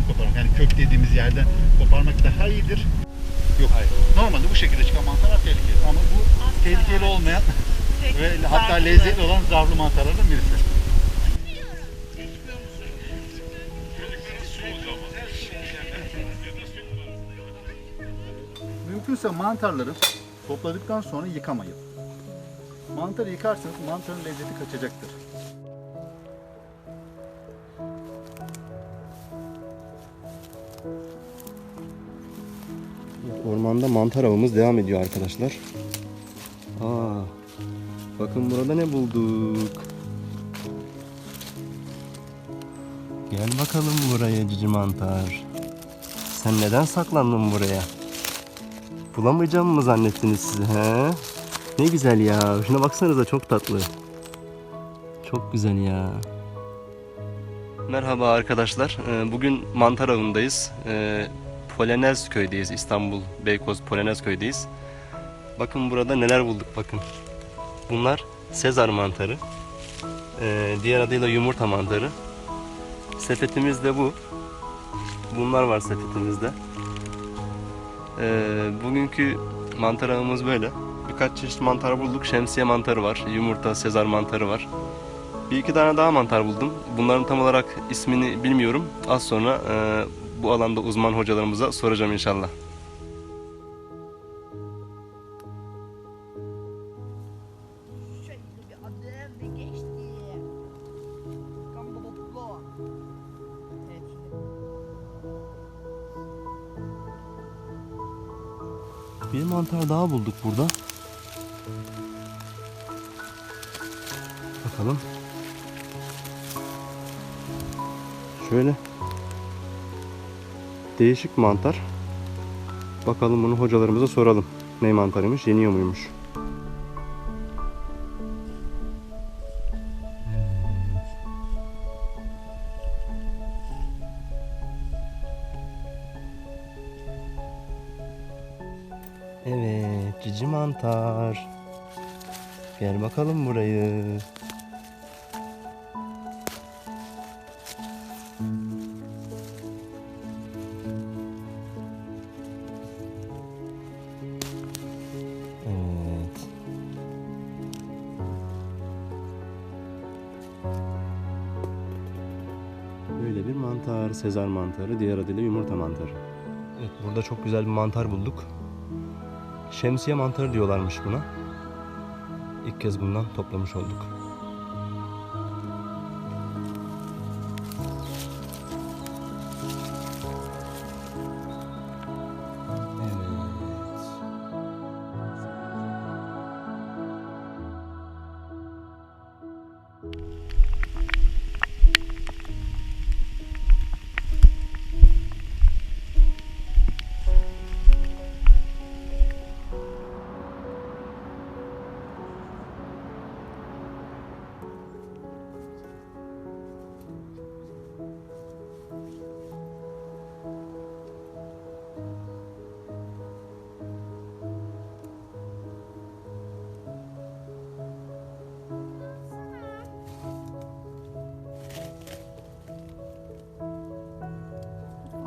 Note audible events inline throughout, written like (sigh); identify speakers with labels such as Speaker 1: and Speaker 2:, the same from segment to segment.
Speaker 1: dipten koparmak yani kök dediğimiz yerden koparmak daha iyidir. Yok hayır. Normalde bu şekilde çıkan mantarlar tehlikeli ama bu tehlikeli olmayan ve hatta lezzetli olan zarlı mantarlardan birisi. Mümkünse mantarları topladıktan sonra yıkamayın. Mantarı yıkarsanız mantarın lezzeti kaçacaktır.
Speaker 2: Ormanda mantar avımız devam ediyor arkadaşlar. Aa, bakın burada ne bulduk. Gel bakalım buraya cici mantar. Sen neden saklandın buraya? Bulamayacağım mı zannettiniz sizi he? Ne güzel ya. Şuna baksanıza çok tatlı. Çok güzel ya. Merhaba arkadaşlar. Ee, Bugün mantar avındayız. Polonez köydeyiz. İstanbul Beykoz Polonez köydeyiz. Bakın burada neler bulduk bakın. Bunlar Sezar mantarı. Ee, diğer adıyla yumurta mantarı. Sepetimiz de bu. Bunlar var sepetimizde. Ee, bugünkü mantar avımız böyle. Birkaç çeşit mantar bulduk. Şemsiye mantarı var. Yumurta, Sezar mantarı var. Bir iki tane daha mantar buldum. Bunların tam olarak ismini bilmiyorum. Az sonra e, bu alanda uzman hocalarımıza soracağım inşallah.
Speaker 3: Bir
Speaker 2: mantar daha bulduk burada. Bakalım. Şöyle. Değişik mantar. Bakalım bunu hocalarımıza soralım. Ne mantarıymış, yeniyor muymuş? Evet, cici mantar. Gel bakalım burayı. Böyle bir mantar, Sezar mantarı, diğer adıyla yumurta mantarı. Evet, burada çok güzel bir mantar bulduk. Şemsiye mantarı diyorlarmış buna. İlk kez bundan toplamış olduk.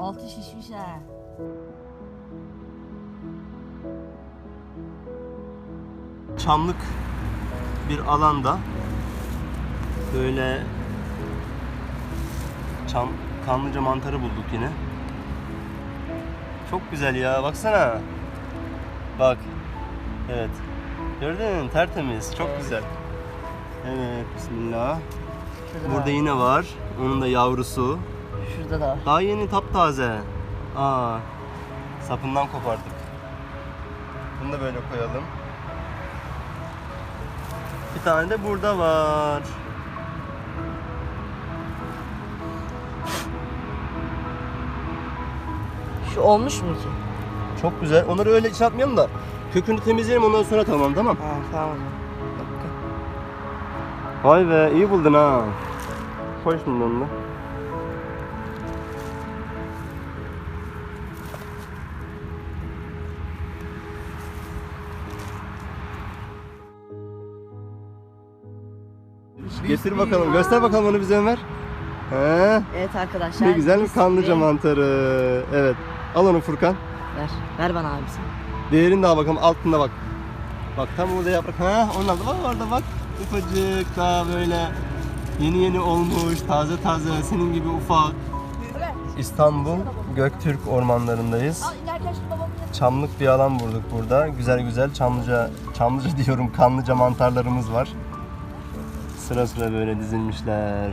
Speaker 3: Altı şişmiş ha.
Speaker 2: çamlık bir alanda böyle çam kanlıca mantarı bulduk yine. Çok güzel ya baksana. Bak. Evet. Gördün mü? Tertemiz. Çok güzel. Evet bismillah. Burada
Speaker 3: da.
Speaker 2: yine var. Onun da yavrusu.
Speaker 3: Şurada da.
Speaker 2: Daha yeni taptaze. Aa. Sapından kopardık. Bunu da böyle koyalım. Bir tane de burada var.
Speaker 3: Şu olmuş mu ki?
Speaker 2: Çok güzel. Onları öyle şey yapmayalım da kökünü temizleyelim ondan sonra tamam tamam.
Speaker 3: Ha tamam.
Speaker 2: Vay be iyi buldun ha. Şimdi onu da. Getir bakalım. Göster bakalım onu bize Ömer. He.
Speaker 3: Evet arkadaşlar.
Speaker 2: Ne güzel
Speaker 3: biz
Speaker 2: kanlıca mantarı. Evet. Al onu Furkan.
Speaker 3: Ver. Ver bana abisi.
Speaker 2: Değerini daha bakalım altında bak. Bak tam burada yaprak. Ha onlar da bak orada bak. Ufacık daha böyle yeni yeni olmuş. Taze taze senin gibi ufak. İstanbul Göktürk ormanlarındayız. Çamlık bir alan bulduk burada. Güzel güzel çamlıca, çamlıca (laughs) diyorum kanlıca mantarlarımız var. Sıra sıra böyle dizilmişler.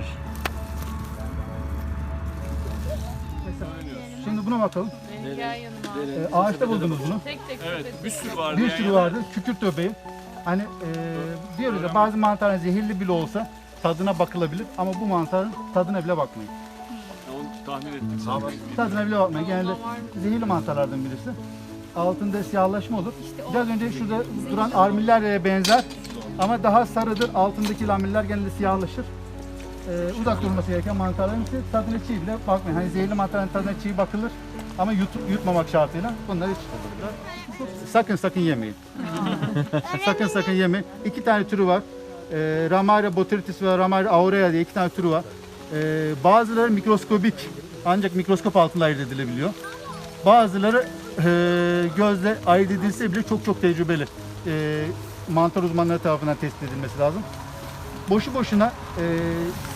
Speaker 1: Şimdi buna bakalım. Ee, ağaçta buldunuz bunu.
Speaker 4: Tek tek
Speaker 5: Evet, bir sürü vardı.
Speaker 1: Bir
Speaker 5: yan
Speaker 1: sürü
Speaker 5: yana.
Speaker 1: vardı. Kükürt öbeği. Hani e, diyoruz ya bazı mantarlar zehirli bile olsa tadına bakılabilir ama bu mantarın tadına bile bakmayın.
Speaker 5: Onu tahmin ettik zaten.
Speaker 1: Tadına bile bakmayın. Genelde zehirli mantarlardan birisi. Altında siyahlaşma olur. Biraz önce şurada duran armillerle benzer ama daha sarıdır. Altındaki lamiller genelde siyahlaşır. Ee, uzak durması gereken mantarların ise tadına çiğ bile bakmayın. Hani zehirli mantarların tadına çiğ bakılır ama yutup, yutmamak şartıyla bunları hiç sakın sakın yemeyin. (laughs) sakın sakın yemeyin. İki tane türü var. Ee, Ramaria botrytis ve Ramaria aurea diye iki tane türü var. Ee, bazıları mikroskobik ancak mikroskop altında ayırt edilebiliyor. Bazıları e, gözle ayırt edilse bile çok çok tecrübeli. E, mantar uzmanları tarafından tespit edilmesi lazım. Boşu boşuna e,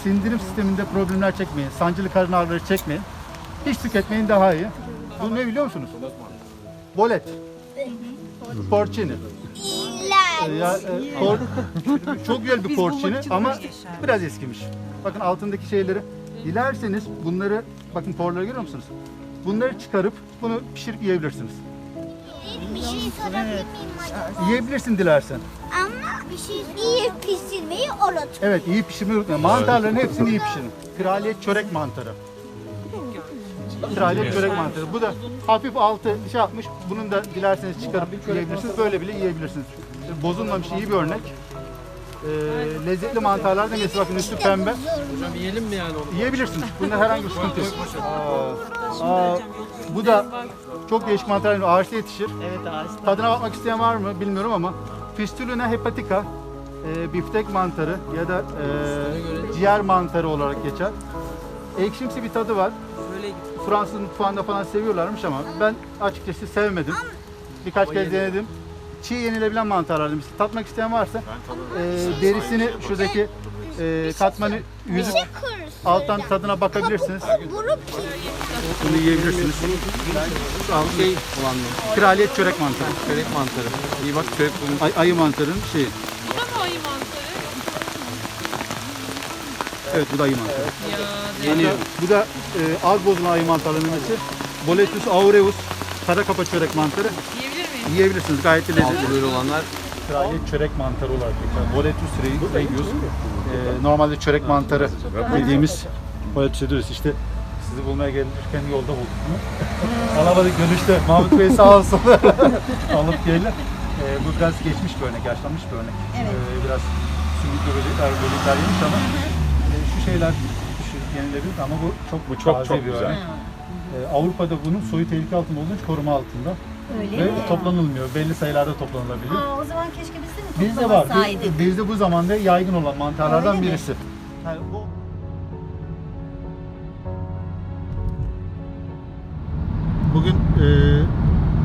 Speaker 1: sindirim sisteminde problemler çekmeyin. Sancılı karın ağrıları çekmeyin. Hiç tüketmeyin daha iyi. Bu ne biliyor musunuz? Bolet. Porcini. Ya, e, por- (laughs) çok güzel bir porcini ama biraz eskimiş. Bakın altındaki şeyleri. Dilerseniz bunları, bakın porları görüyor musunuz? Bunları çıkarıp bunu pişirip yiyebilirsiniz.
Speaker 6: Bir şey sorabilir miyim acaba?
Speaker 1: Yiyebilirsin dilersen.
Speaker 6: Ama bir şey iyi pişirmeyi unut.
Speaker 1: Evet iyi pişirmeyi unutmayın. Mantarların hepsini iyi pişirin. Kraliyet çörek mantarı. Kraliyet çörek mantarı. Bu da hafif altı şey yapmış. Bunun da dilerseniz çıkarıp yiyebilirsiniz. Böyle bile yiyebilirsiniz. Bozulmamış iyi bir örnek. Ee, lezzetli mantarlar da mesela bakın üstü pembe.
Speaker 5: Hocam yiyelim mi yani onu?
Speaker 1: Yiyebilirsiniz. Bunda herhangi bir sıkıntı yok. Aa, aa, bu da çok değişik mantar. Ağaçta yetişir.
Speaker 3: Evet ağaçta.
Speaker 1: Tadına bakmak isteyen var mı bilmiyorum ama Fistulina hepatica e, biftek mantarı ya da e, ciğer mantarı olarak geçer. Ekşimsi bir tadı var. Fransız mutfağında falan seviyorlarmış ama ben açıkçası sevmedim. Birkaç kez denedim. Çiğ yenilebilen mantarlardan birisi. Tatmak isteyen varsa e, derisini şuradaki e, katmanı yüzüp alttan tadına bakabilirsiniz. Bunu yiyebilirsiniz.
Speaker 5: Şey olan mı?
Speaker 1: Kraliyet çörek mantarı.
Speaker 5: Çörek mantarı. İyi bak çörek bulmuş.
Speaker 1: Ay, ayı mantarının şeyi.
Speaker 4: Bu da mı ayı mantarı?
Speaker 1: Evet bu da ayı mantarı.
Speaker 4: Ya
Speaker 1: Bu da, bu da e, az bozulan ayı mantarlarının birisi. Boletus aureus, kara kapa çörek mantarı. Yiyebilirsiniz gayet de lezzetli.
Speaker 5: Böyle olanlar
Speaker 1: Kraliyet çörek mantarı olarak geçer. Boletus re- regius. E, normalde çörek mantarı dediğimiz Boletus regius işte sizi bulmaya gelirken yolda bulduk. (laughs) Alamadık dönüşte. Mahmut Bey sağ olsun. (laughs) Alıp geldi. E, bu biraz geçmiş bir örnek, yaşlanmış bir örnek. E, biraz sümüklü böcekler, böcekler yemiş ama e, şu şeyler düşürüp yenilebilir ama bu çok bu çok çok bir örnek. E, Avrupa'da bunun soyu tehlike altında olduğu için koruma altında. Ve toplanılmıyor. Belli sayılarda toplanılabiliyor.
Speaker 7: Aa, o zaman keşke biz de mi
Speaker 1: Bizde var.
Speaker 7: toplamasaydık?
Speaker 1: Biz- Bizde bu zamanda yaygın olan mantarlardan
Speaker 7: Öyle mi?
Speaker 1: birisi. Yani bu Bugün e,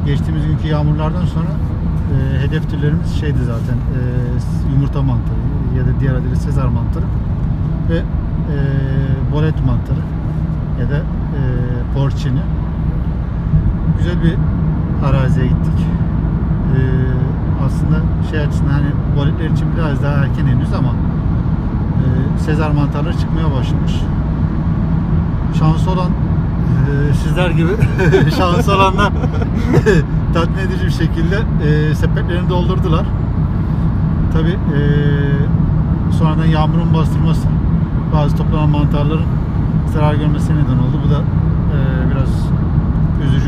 Speaker 1: geçtiğimiz günkü yağmurlardan sonra e, hedef türlerimiz şeydi zaten e, yumurta mantarı ya da diğer adıyla sezar mantarı ve e, bolet mantarı ya da e, porcini. Güzel bir araziye gittik. E, aslında şey açısından hani boletler için biraz daha erken henüz ama e, sezar mantarları çıkmaya başlamış. Şansı olan e, sizler gibi (laughs) şansı olanlar (laughs) tatmin edici bir şekilde e, sepetlerini doldurdular. Tabi sonradan yağmurun bastırması bazı toplanan mantarların zarar görmesine neden oldu. Bu da e,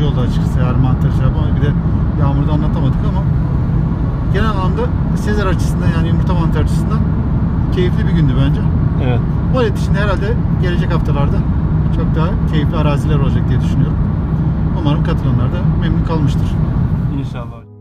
Speaker 1: üzücü oldu açıkçası. Yani mantar şey yapamadık. Bir de yağmurda anlatamadık ama genel anlamda Sezar açısından yani yumurta mantar açısından keyifli bir gündü bence.
Speaker 2: Evet.
Speaker 1: Bolet için de herhalde gelecek haftalarda çok daha keyifli araziler olacak diye düşünüyorum. Umarım katılanlar da memnun kalmıştır.
Speaker 2: İnşallah.